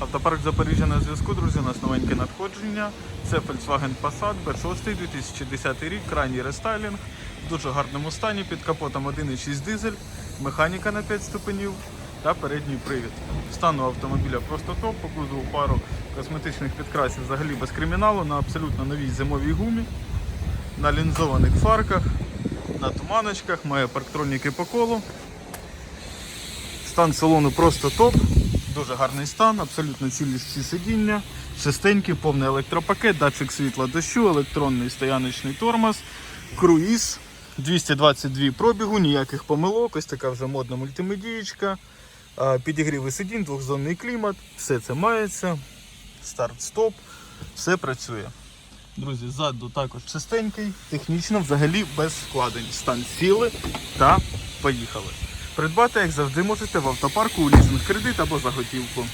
Автопарк Запоріжжя на зв'язку, друзі, у нас новеньке надходження. Це Volkswagen Passat B6 2010 рік, крайній рестайлінг, в дуже гарному стані, під капотом 1,6 дизель, механіка на 5 ступенів та передній привід. Стан у автомобіля просто топ, по кузову пару косметичних підкрасів взагалі без криміналу, на абсолютно новій зимовій гумі, на лінзованих фарках, на туманочках, має парктроніки по колу. Стан салону просто топ. Дуже гарний стан, абсолютно цілі всі сидіння, чистенький, повний електропакет, датчик світла дощу, електронний стояночний тормоз, круїз, 222 пробігу, ніяких помилок, ось така вже модна мультимедієчка, підігріви сидінь, двохзонний клімат, все це мається, старт-стоп, все працює. Друзі, ззаду також чистенький, технічно взагалі без вкладень. Стан сіли та поїхали. Придбати, як завжди, можете в автопарку у лізинг кредит або за готівку.